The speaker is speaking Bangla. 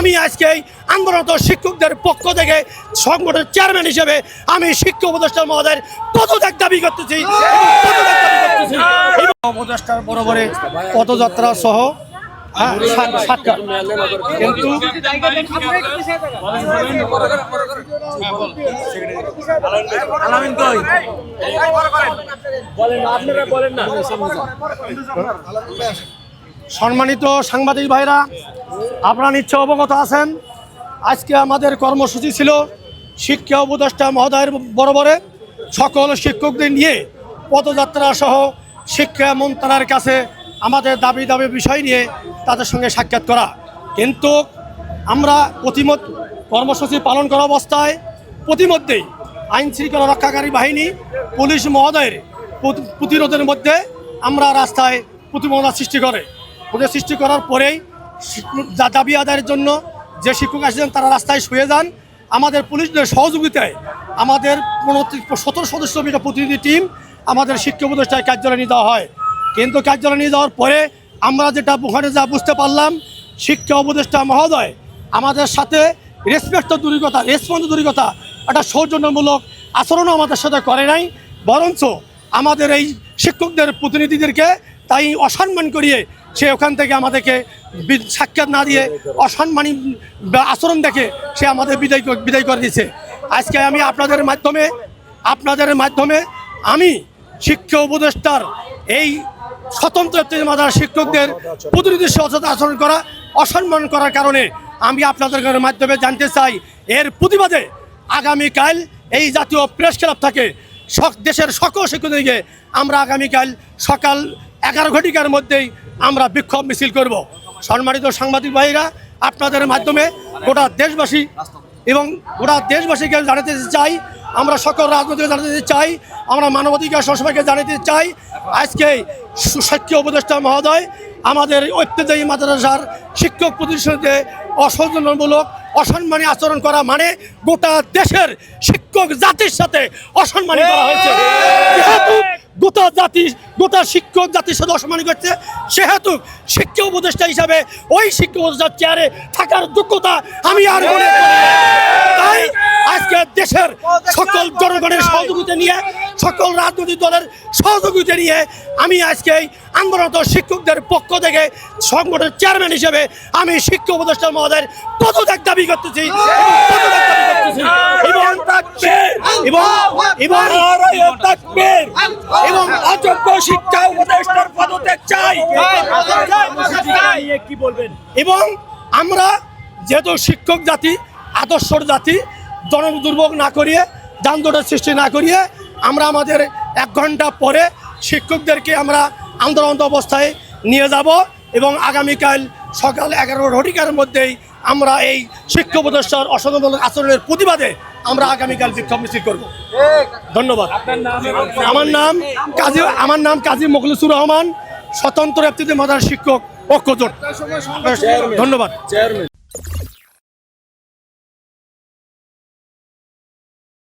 আমি আজকে এই আন্দোলনরত শিক্ষকদের পক্ষ থেকে সংগঠনের চেয়ারম্যান হিসেবে আমি শিক্ষক উপদেষ্টা মহোদয়ের পদত্যাগ দাবি করতেছি। দাবি করতেছি। এবং উপদেষ্টার বরাবরে পদযাত্রা সহ হ্যাঁ, সা- সাক্ষাৎ কিন্তু সম্মানিত সাংবাদিক ভাইরা, আপনারা নিশ্চয় অবগত আছেন। আজকে আমাদের কর্মসূচি ছিল শিক্ষা উপদেষ্টা মহোদয়ের বরাবরে সকল শিক্ষকদের নিয়ে পদযাত্রা সহ শিক্ষা মন্ত্রণালয়ের কাছে আমাদের দাবি দাবি বিষয় নিয়ে তাদের সঙ্গে সাক্ষাৎ করা। কিন্তু আমরা প্রতিমত কর্মসূচি পালন করা অবস্থায় প্রতিমধ্যেই আইন শৃঙ্খলা রক্ষাকারী বাহিনী, পুলিশ মহোদয়ের প্রতিরোধের মধ্যে আমরা রাস্তায় প্রতিবন্ধা সৃষ্টি করে। ওদের সৃষ্টি করার পরেই দাবি আদায়ের জন্য যে শিক্ষক আসছেন তারা রাস্তায় শুয়ে যান। আমাদের পুলিশদের সহযোগিতায় আমাদের সতেরো সদস্য একটা প্রতিনিধি টিম আমাদের শিক্ষা উপদেষ্টায় কার্যালয় নিয়ে যাওয়া হয়। কিন্তু কার্যালয় নিয়ে যাওয়ার পরে আমরা যেটা ওখানে যা বুঝতে পারলাম, শিক্ষা উপদেষ্টা মহোদয় আমাদের সাথে রেসপেক্ট দূরিকতা রেসপন্স দূরই কথা একটা সৌজন্যমূলক আচরণও আমাদের সাথে করে নাই। বরঞ্চ আমাদের এই শিক্ষকদের প্রতিনিধিদেরকে তাই অসম্মান করিয়ে সে ওখান থেকে আমাদেরকে সাক্ষাৎ না দিয়ে অসম্মানী আচরণ দেখে সে আমাদের বিদায় বিদায় করে দিয়েছে। আজকে আমি আপনাদের মাধ্যমে আপনাদের মাধ্যমে আমি শিক্ষা উপদেষ্টার এই স্বতন্ত্র মাদার শিক্ষকদের প্রতিনিধির সাথে আচরণ করা, অসম্মান করার কারণে আমি আপনাদের মাধ্যমে জানতে চাই, এর প্রতিবাদে আগামীকাল এই জাতীয় প্রেস ক্লাব থাকে দেশের সকল শিক্ষকদেরকে আমরা আগামীকাল সকাল এগারো ঘটিকার মধ্যেই আমরা বিক্ষোভ মিছিল করব। সম্মানিত সাংবাদিক ভাইরা আপনাদের মাধ্যমে গোটা দেশবাসী এবং গোটা দেশবাসীকে জানাতে চাই আমরা সকল রাজনৈতিক জানাতে চাই আমরা মানবাধিকার সবসময়কে জানাতে চাই। আজকে সুশিক্ষা উপদেষ্টা মহোদয় আমাদের ঐতিহ্যবাহী মাদ্রাসার শিক্ষক প্রতিষ্ঠানে অসৌজন্যমূলক অসম্মানী আচরণ করা মানে গোটা দেশের শিক্ষক জাতির সাথে অসম্মানী করা হয়েছে। গোটা জাতি, গোটা শিক্ষক জাতির সাথে অসম্মানী করছে সেহেতু শিক্ষা উপদেষ্টা হিসাবে ওই শিক্ষা উপদেষ্টার চেয়ারে থাকার যোগ্যতা আমি আর মনে তাই আজকে দেশের সকল জনগণের সহযোগিতা নিয়ে, সকল রাজনৈতিক দলের সহযোগিতা নিয়ে আমি আজকে আন্দোলনত শিক্ষকদের পক্ষ থেকে সংগঠনের চেয়ারম্যান হিসেবে আমি শিক্ষা উপদেষ্টা মহোদয়ের পদত্যাগ দাবি করতেছি এবং পদত্যাগ দাবি করতেছি এবং এবং এবং এবং অযোগ্য শিক্ষা উপদেষ্টার পদত্যাগ চাই। কি বলবেন এবং আমরা যেহেতু শিক্ষক জাতি আদর্শর জাতি জন দুর্ভোগ না করিয়ে যানজটের সৃষ্টি না করিয়ে আমরা আমাদের এক ঘণ্টা পরে শিক্ষকদেরকে আমরা আন্দোলন অবস্থায় নিয়ে যাব এবং আগামীকাল সকাল এগারো ঘটিকার মধ্যেই আমরা এই শিক্ষা উপদেষ্টার অসংখ্যমূলক আচরণের প্রতিবাদে আমরা আগামীকাল বিক্ষোভ মিছিল করব। ধন্যবাদ। আমার নাম কাজী আমার নাম কাজী মখলিসুর রহমান স্বতন্ত্র ব্যক্তিদের মাদার শিক্ষক ঐক্যজোট ধন্যবাদ।